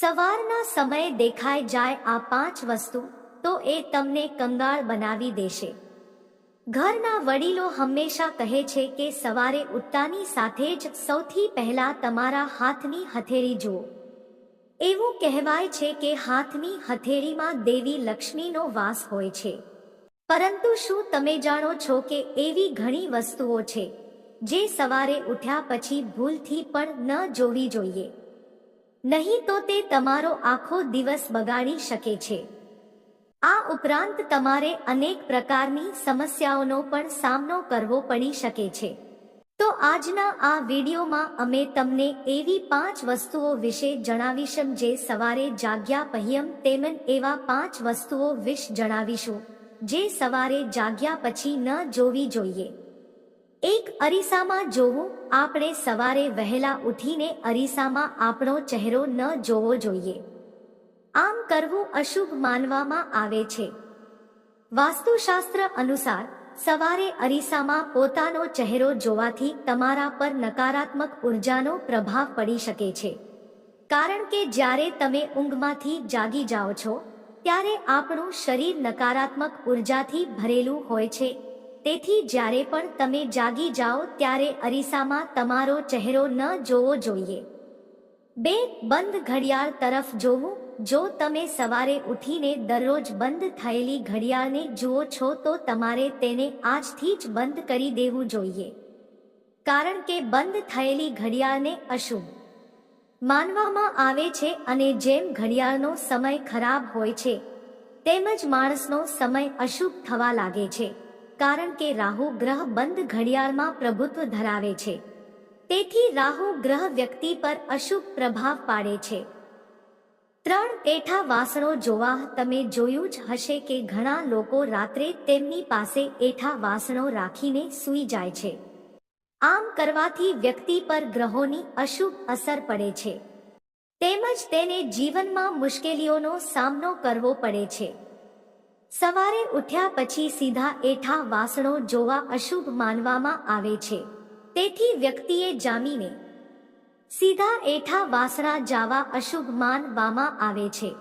સવારના સમયે દેખાઈ જાય આ પાંચ વસ્તુ, તો એ તમને કંગાળ બનાવી દેશે. ઘરના વડીલો હંમેશા કહે છે કે સવારે ઉઠતાની સાથે જ સૌથી પહેલા તમારા હાથની હથેળી જુઓ. એવું કહેવાય છે કે હાથની હથેળીમાં દેવી લક્ષ્મીનો વાસ હોય છે. પરંતુ શું તમે જાણો છો કે એવી ઘણી વસ્તુઓ છે, જે સવારે ઉઠ્યા પછી ભૂલથી પણ ન જોવી જોઈએ? નહીં તો તે તમારો આખો દિવસ બગાડી શકે છે. આ ઉપરાંત તમારે અનેક પ્રકારની સમસ્યાઓનો પણ સામનો કરવો પડી શકે છે. તો આજના આ વિડીયોમાં અમે તમને એવી પાંચ વસ્તુઓ વિશે જણાવીશું જે સવારે જાગ્યા પહ્યમ તેમજ એવા પાંચ વસ્તુઓ વિશે જણાવીશું, જે સવારે જાગ્યા પછી ન જોવી જોઈએ. એક અરીસામાં જોવું, આપણે સવારે વહેલા ઉઠીને અરીસામાં આપણો ચહેરો ન જોવો જોઈએ. આમ કરવું અશુભ માનવામાં આવે છે. વાસ્તુશાસ્ત્ર અનુસાર, સવારે અરીસામાં પોતાનો ચહેરો જોવાથી તમારા પર નકારાત્મક ઉર્જાનો પ્રભાવ પડી શકે છે. કારણ કે જ્યારે તમે ઊંઘમાંથી જાગી જાઓ છો, ત્યારે આપણું શરીર નકારાત્મક ઉર્જાથી ભરેલું હોય છે. તેથી જ્યારે પણ તમે જાગી જાઓ ત્યારે અરીસામાં તમારો ચહેરો ન જોવો જોઈએ. બે, બંધ ઘડિયાળ તરફ જોવું. જો તમે સવારે ઉઠીને દરરોજ બંધ થયેલી ઘડિયાળને જુઓ છો તો તમારે તેને આજથી જ બંધ કરી દેવું જોઈએ. કારણ કે બંધ થયેલી ઘડિયાળને અશુભ માનવામાં આવે છે અને જેમ ઘડિયાળનો સમય ખરાબ હોય છે તેમજ માણસનો સમય અશુભ થવા લાગે છે. કારણ કે રાહુ ગ્રહ બંધ ઘડિયાળમાં પ્રભુત્વ ધરાવે છે. તેથી રાહુ ગ્રહ વ્યક્તિ પર અશુભ પ્રભાવ પાડે છે. ત્રણ પેઠા વાસણો જોવા તમે જોયું જ હશે કે ઘણા લોકો રાત્રે તેમની પાસે એઠા વાસણો રાખીને સૂઈ જાય છે. આમ કરવાથી વ્યક્તિ પર ગ્રહોની અશુભ અસર પડે છે. તેમજ તેને જીવનમાં મુશ્કેલીઓનો સામનો કરવો પડે છે. સવારે ઉઠ્યા પછી સીધા એઠા વાસણો જોવા અશુભ માનવામાં આવે છે. તેથી વ્યક્તિએ જામીને સીધા એઠા વાસણા જાવા અશુભ માનવામાં આવે છે.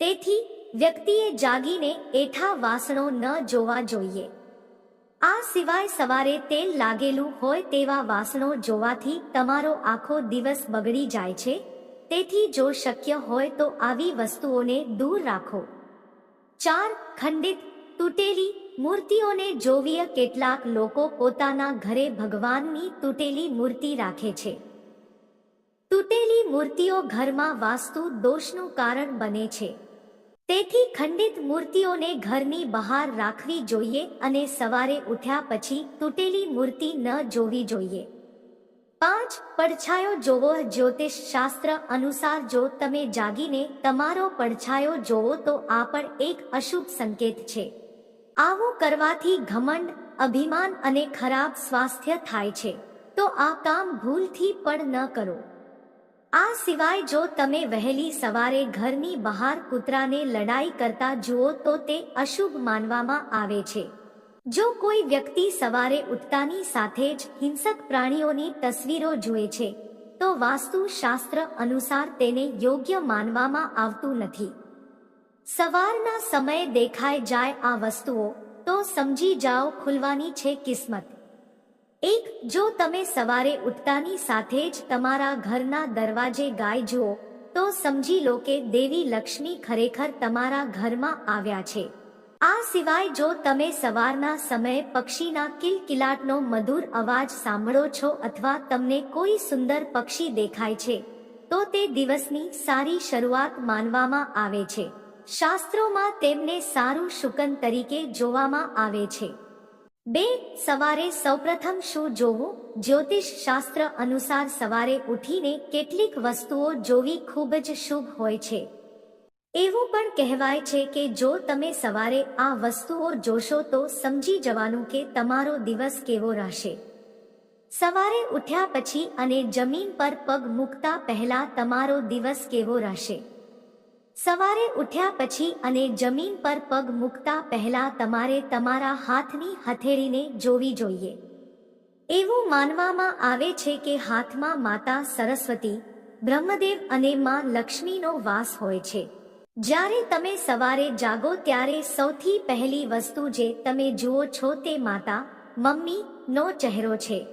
તેથી વ્યક્તિએ જાગીને એઠા વાસણો ન જોવા જોઈએ. આ સિવાય સવારે તેલ લાગેલું હોય તેવા વાસણો જોવાથી તમારો આખો દિવસ બગડી જાય છે. તેથી જો શક્ય હોય તો આવી વસ્તુઓને દૂર રાખો. ચાર ખંડિત, તૂટેલી મૂર્તિઓને જોવીએ કેટલાક લોકો પોતાના ઘરે ભગવાનની તૂટેલી મૂર્તિ રાખે છે. તૂટેલી મૂર્તિઓ ઘરમાં વાસ્તુ દોષનું કારણ બને છે. તેથી ખંડિત મૂર્તિઓને ઘરની બહાર રાખવી જોઈએ અને સવારે ઉઠ્યા પછી તૂટેલી મૂર્તિ ન જોવી જોઈએ. પાંચ પડછાયો જોવો જ્યોતિષ શાસ્ત્ર અનુસાર જો તમે જાગીને તમારો પડછાયો જોવો તો આ પણ એક અશુભ સંકેત છે. આવું કરવાથી ઘમંડ, અભિમાન અને ખરાબ સ્વાસ્થ્ય થાય છે. તો આ કામ ભૂલથી પણ ન કરો. આ સિવાય જો તમે વહેલી સવારે ઘરની બહાર કૂતરાને લડાઈ કરતા જુઓ તો તે અશુભ માનવામાં આવે છે. જો કોઈ વ્યક્તિ સવારે ઉઠતાની સાથે જ હિંસક પ્રાણીઓની તસવીરો જુએ છે, તો વાસ્તુ શાસ્ત્ર અનુસાર તેને યોગ્ય માનવામાં આવતું નથી. સવારના સમયે દેખાઈ જાય આ વસ્તુઓ, તો સમજી જાઓ ખુલવાની છે કિસ્મત. એક, જો તમે સવારે ઉઠતાની સાથે જ તમારા ઘરના દરવાજે ગાય જુઓ, તો સમજી લો કે દેવી લક્ષ્મી ખરેખર તમારા ઘરમાં આવ્યા છે. આ સિવાય જો તમે સવારના સમયે પક્ષીના કિલકિલાટનો મધુર અવાજ સાંભળો છો અથવા તમને કોઈ સુંદર પક્ષી દેખાય છે, તો તે દિવસની સારી શરૂઆત માનવામાં આવે છે. શાસ્ત્રોમાં તેમને સારું શુકન તરીકે જોવામાં આવે છે. બે, સવારે સૌપ્રથમ શું જોવું? જ્યોતિષ શાસ્ત્ર અનુસાર સવારે ઉઠીને કેટલીક વસ્તુઓ જોવી ખૂબ જ શુભ હોય છે. એવું પણ કહેવાય છે કે જો તમે સવારે આ વસ્તુઓ જોશો તો સમજી જવાનું કે તમારો દિવસ કેવો રહેશે. સવારે ઉઠ્યા પછી અને જમીન પર પગ મૂકતા પહેલા તમારો દિવસ કેવો રહેશે? સવારે ઉઠ્યા પછી અને જમીન પર પગ મૂકતા પહેલા તમારે તમારા હાથની હથેળીને જોવી જોઈએ. એવું માનવામાં આવે છે કે હાથમાં માતા સરસ્વતી, બ્રહ્મદેવ અને માં લક્ષ્મીનો વાસ હોય છે. જ્યારે તમે સવારે જાગો ત્યારે સૌથી પહેલી વસ્તુ જે તમે જુઓ છો તે માતા, મમ્મી, નો ચહેરો છે.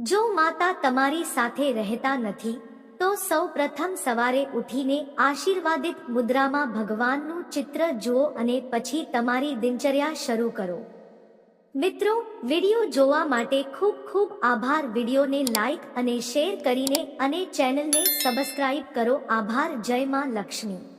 જો માતા તમારી સાથે રહેતા નથી, તો સૌ પ્રથમ સવારે ઉઠીને આશીર્વાદિત મુદ્રામાં ભગવાનનું ચિત્ર જુઓ અને પછી તમારી દિનચર્યા શરૂ કરો. મિત્રો, વિડિયો જોવા માટે ખૂબ ખૂબ આભાર. વિડિયોને લાઈક અને શેર કરીને અને ચેનલને સબસ્ક્રાઇબ કરો. આભાર. જય માં લક્ષ્મી.